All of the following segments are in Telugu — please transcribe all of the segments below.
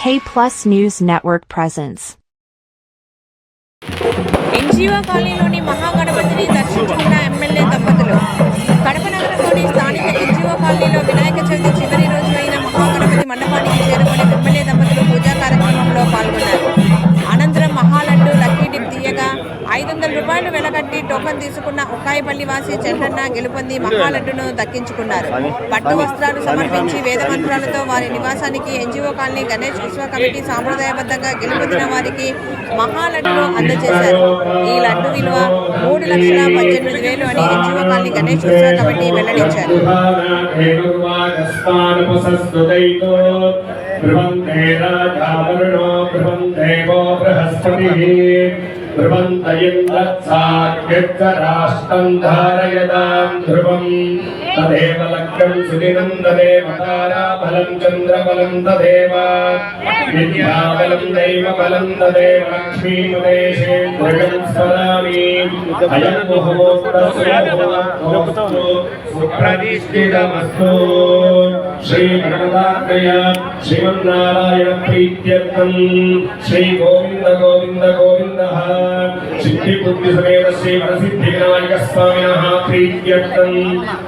K Plus News Network presents. NGO కాలనీలోని మహాగణపతిని దర్శించుకున్న ఎమ్మెల్యే దంపతులు కడప నగరంలోని స్థానిక ఎన్జిఓ కాలనీలో వినాయక చవితి చివరి రోజు కట్టి టోకన్ తీసుకున్న ఉకాయిపల్లి వాసి చెన్నన్న గెలుపొంది మహాలడ్డును దక్కించుకున్నారు. పట్టు వస్త్రాలు సమర్పించి వేద మంత్రాలతో వారి నివాసానికి ఎన్జిఓ కాలనీ గణేష్ విశ్వ కమిటీ సాంప్రదాయబద్ధంగా గెలుపొందిన వారికి మహాలడ్డును అందజేశారు. ఈ లడ్డు విలువ మూడు లక్షల పద్దెనిమిది వేలు అని ఎన్జిఓ కాలనీ గణేష్ విశ్వ కమిటీ వెల్లడించారు. బృహంతే రాజావరుణో బృహందేవో ధ్రువంత ఇంద్రత్సాగ్యరాష్టం ధారయదాం ధ్రువం. తదేవ లగ్నం సుదినం తదేవ తారాబలం చంద్రబలం తదేవ విద్యాబలం దైవబలం తదేవ లక్ష్మీముదేశే ధ్రువం స్మరామి అయం సుప్రతిష్ఠితమస్తు శ్రీమన్నారాయణ ప్రీత్యర్థం శ్రీ గోవింద గోవింద గోవింద సిద్ధి బుద్ధి సమేత శ్రీ వరసిద్ధి వినాయక స్వామినః ప్రీత్యర్థం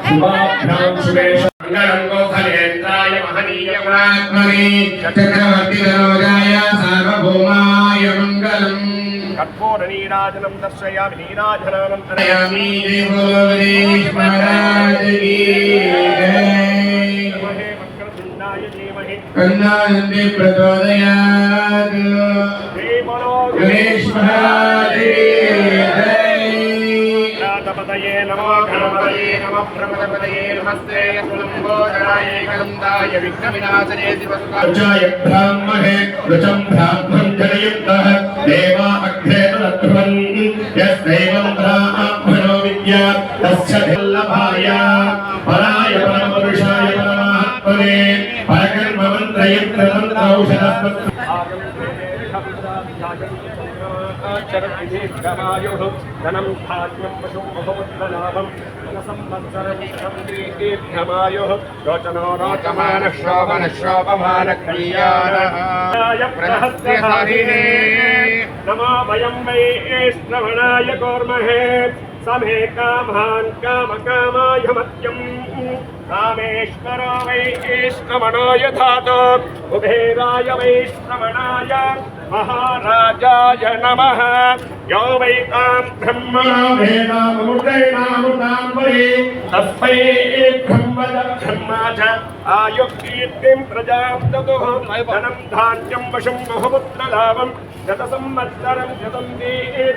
శుభాభ్యాం శుభేష మంగళం గోఖలేంద్రాయ మహనీయ గుణాత్మనే చక్రవర్తి నరోజాయ సార్వభౌమాయ గణపతయే నమో గణపతయే నమ ప్రమదపతయే నమస్తే లంబోదరాయ ఏకదంతాయ విఘ్న వినాశనే శివసుఖాయ రుచాయ బ్రాహ్మణే రుచం బ్రాహ్మం జనయుక్తః దేవా అగ్రే తద్ధ్రువన్ యస్దైవం బ్రాహ్మణో విద్యా తస్య దిల్లభాయ పరాయ चरतिमायुः धनं धान्यं पशुमभोत्तलाभं संवत्सरेभ्यमायुः रोचनो रोचमानः श्रावणश्रावमानक्रियाय प्रहस्यहरिणे नमो वयं वै श्रवणाय कोर्महे समे कामान् कामकामाय मत्यम् कामेश्वरो वै श्रवणाय धातु उभेराय वै श्रवणाय మత్యం కామేశ్వరో వై శ్రవణాయ ధాతో కుబేరాయ వై శ్రవణాయ మహారాజాయ నమః యో వై తాం బ్రహ్మ తస్మై బ్రహ్మద బ్రహ్మ చ ఆయుఃకీర్తిం ప్రజాం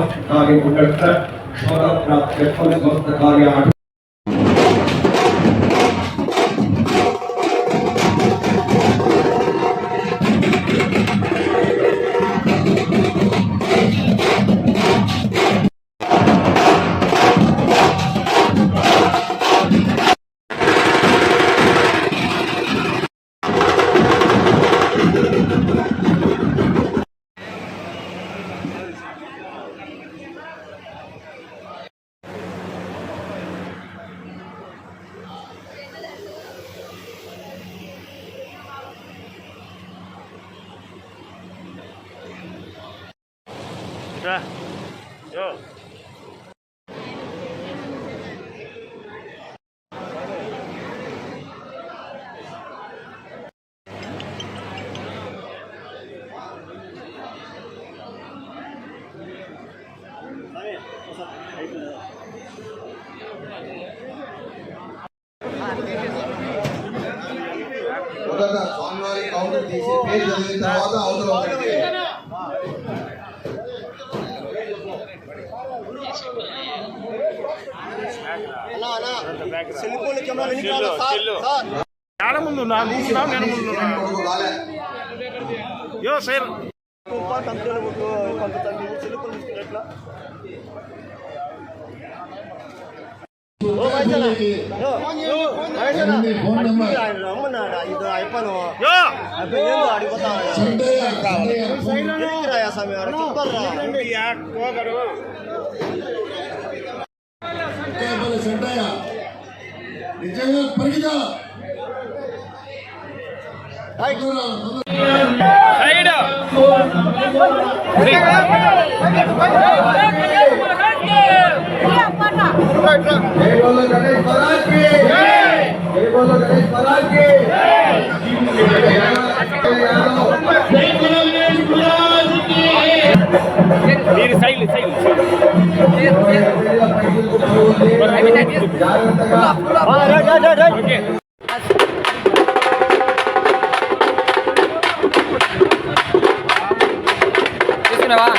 संस्थापक कार्य कुटस्थ सौरभ प्राप्त कार्य ఫలస్వస్త కార్య మొదట స్వామివారి కౌంటర్ తీసి పేరు చదివిన తర్వాత అవతల చాలా ముందు నేను ముందు రాలే ఫోన్ నెంబర్ సంటయ్య నిజంగా పరిగిదా జై తీసుకున్నావా